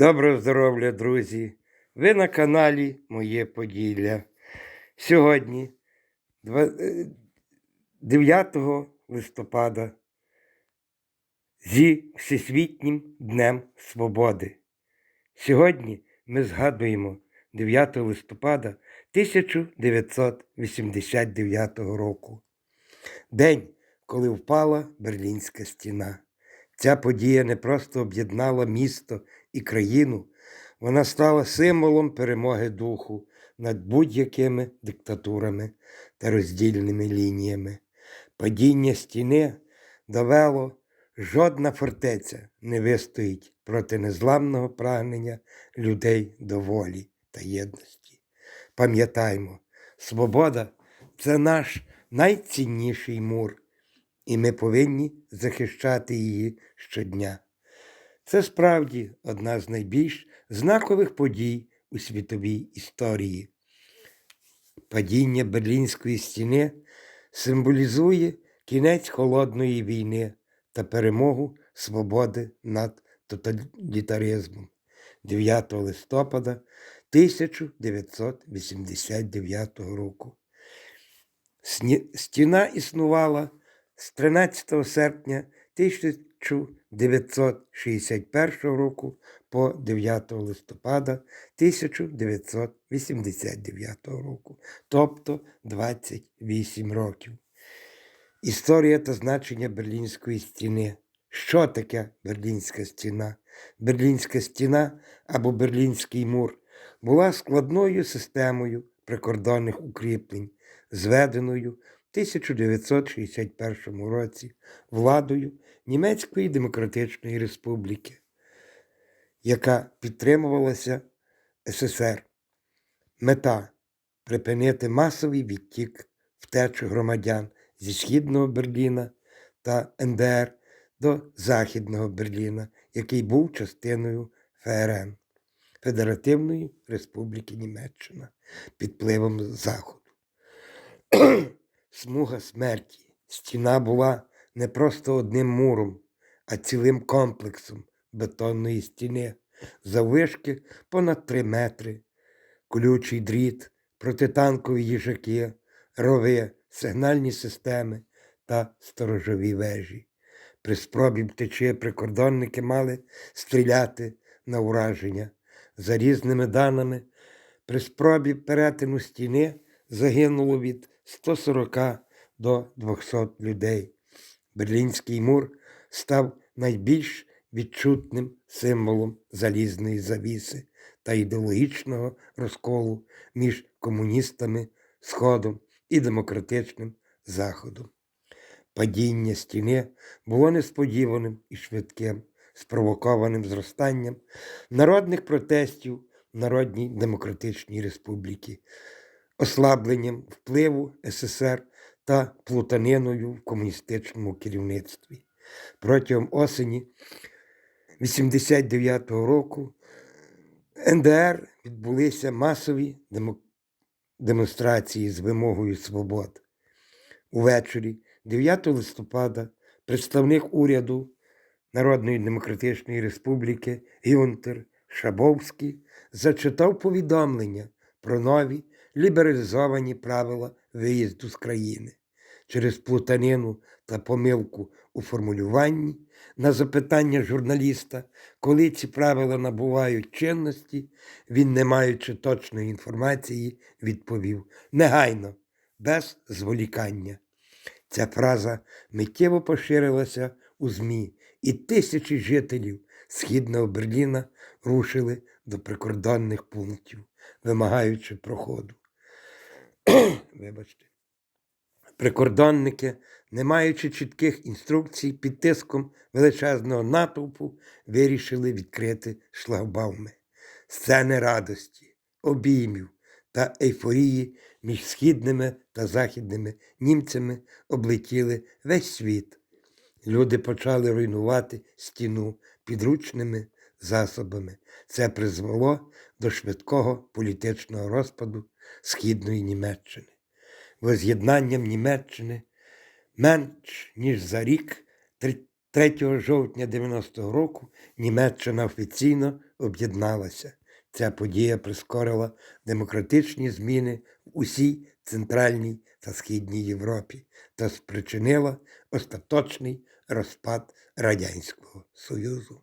Доброго здоров'я, друзі! Ви на каналі Моє Поділля. Сьогодні, е, 9 листопада, зі Всесвітнім Днем Свободи. Сьогодні ми згадуємо 9 листопада 1989 року. День, коли впала Берлінська стіна. Ця подія не просто об'єднала місто і країну, вона стала символом перемоги духу над будь-якими диктатурами та роздільними лініями. Падіння стіни довело, жодна фортеця не вистоїть проти незламного прагнення людей до волі та єдності. Пам'ятаймо, свобода це наш найцінніший мур, і ми повинні захищати її щодня. Це справді одна з найбільш знакових подій у світовій історії. Падіння Берлінської стіни символізує кінець холодної війни та перемогу свободи над тоталітаризмом 9 листопада 1989 року. Стіна існувала з 13 серпня 1961 року по 9 листопада 1989 року, тобто 28 років. Історія та значення Берлінської стіни. Що таке Берлінська стіна? Берлінська стіна або Берлінський мур була складною системою прикордонних укріплень, зведеною 1961 році владою Німецької Демократичної Республіки, яка підтримувалася СССР. Мета припинити масовий відтік втечу громадян зі Східного Берліна та НДР до Західного Берліна, який був частиною ФРН Федеративної Республіки Німеччина під впливом Заходу. Смуга смерті. Стіна була не просто одним муром, а цілим комплексом бетонної стіни, заввишки понад 3 метри, колючий дріт, протитанкові їжаки, рови, сигнальні системи та сторожові вежі. При спробі втечі прикордонники мали стріляти на ураження. За різними даними, при спробі перетину стіни загинуло від 140 до 200 людей. Берлінський мур став найбільш відчутним символом залізної завіси та ідеологічного розколу між комуністами Сходом і демократичним Заходом. Падіння стіни було несподіваним і швидким, спровокованим зростанням народних протестів Народній Демократичній Республіці, ослабленням впливу СССР та плутаниною в комуністичному керівництві. Протягом осені 89-го року НДР відбулися масові демонстрації з вимогою свобод. Увечері 9 листопада представник уряду Народної Демократичної Республіки Гюнтер Шабовський зачитав повідомлення про нові лібералізовані правила виїзду з країни. Через плутанину та помилку у формулюванні на запитання журналіста, коли ці правила набувають чинності, він, не маючи точної інформації, відповів негайно, без зволікання. Ця фраза миттєво поширилася у ЗМІ, і тисячі жителів Східного Берліна рушили до прикордонних пунктів, вимагаючи проходу. Вибачте. Прикордонники, не маючи чітких інструкцій, під тиском величезного натовпу вирішили відкрити шлагбауми. Сцени радості, обіймів та ейфорії між східними та західними німцями облетіли весь світ. Люди почали руйнувати стіну підручними засобами. Це призвело до швидкого політичного розпаду Східної Німеччини. Воз'єднанням Німеччини менш ніж за рік, 3 жовтня 90-го року, Німеччина офіційно об'єдналася. Ця подія прискорила демократичні зміни в усій Центральній та Східній Європі та спричинила остаточний розпад Радянського Союзу.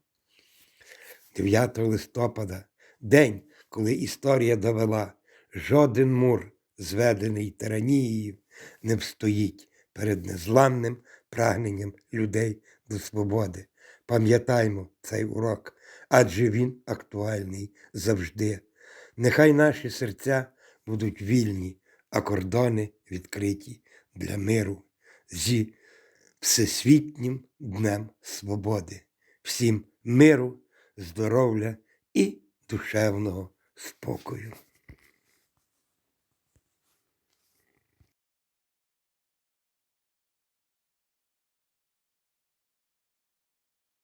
9 листопада, день, коли історія довела, жоден мур, зведений тиранією, не встоїть перед незламним прагненням людей до свободи. Пам'ятаймо цей урок, адже він актуальний завжди. Нехай наші серця будуть вільні, а кордони відкриті для миру зі Всесвітнім Днем Свободи. Всім миру, здоров'я і душевного спокою.